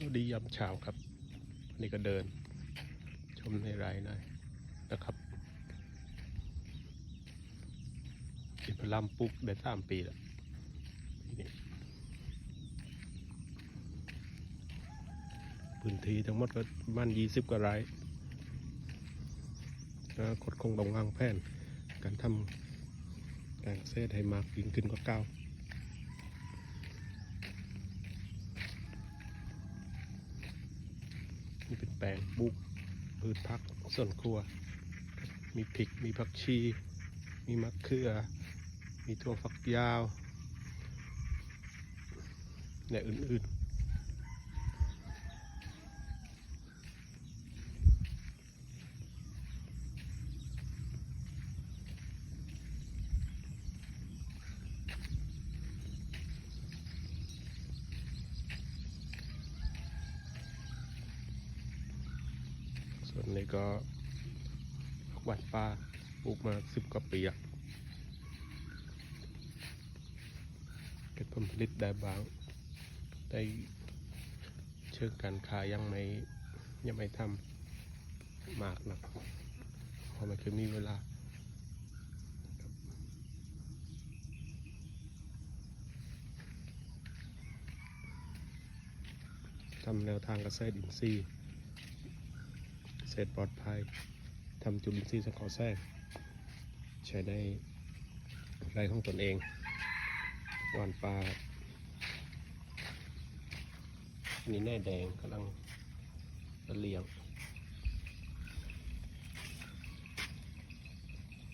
สวัสดียามเช้าครับ นี่ก็เดิน ชมในไร่หน่อยนะครับอินทลัมปลูกได้สามปีแล้วนี่พื้นที่ทั้งหมดก็มันยี่สิบกว่าไร่อนาคดคงต้องวางแผนการทำการเกษตรให้มากยิ่งขึ้นกว่าเก่า นี่เป็นแปลงปลูกพืชผักส่วนครัว มีพริก มีผักชี มีมะเขือ มีถั่วฝักยาว และอื่นๆ ส่วนนี้ก็ผักหวานปลาปลูกมาสิบกว่าปีอะเก็บผลผลิตได้บ้างได้เชิงการขายยังไม่ยังไม่ทำมากนะเพราะม่เคยมีเวลาทำแนวทางเกษตรอินทรีย์ ษตรปลอดภัยทำจุลินทรีย์สังเคราะห์แทรก ใช้ในไรของตนเองหวานปลาอันนี่แน่แดงกำลังจะเลี้ยง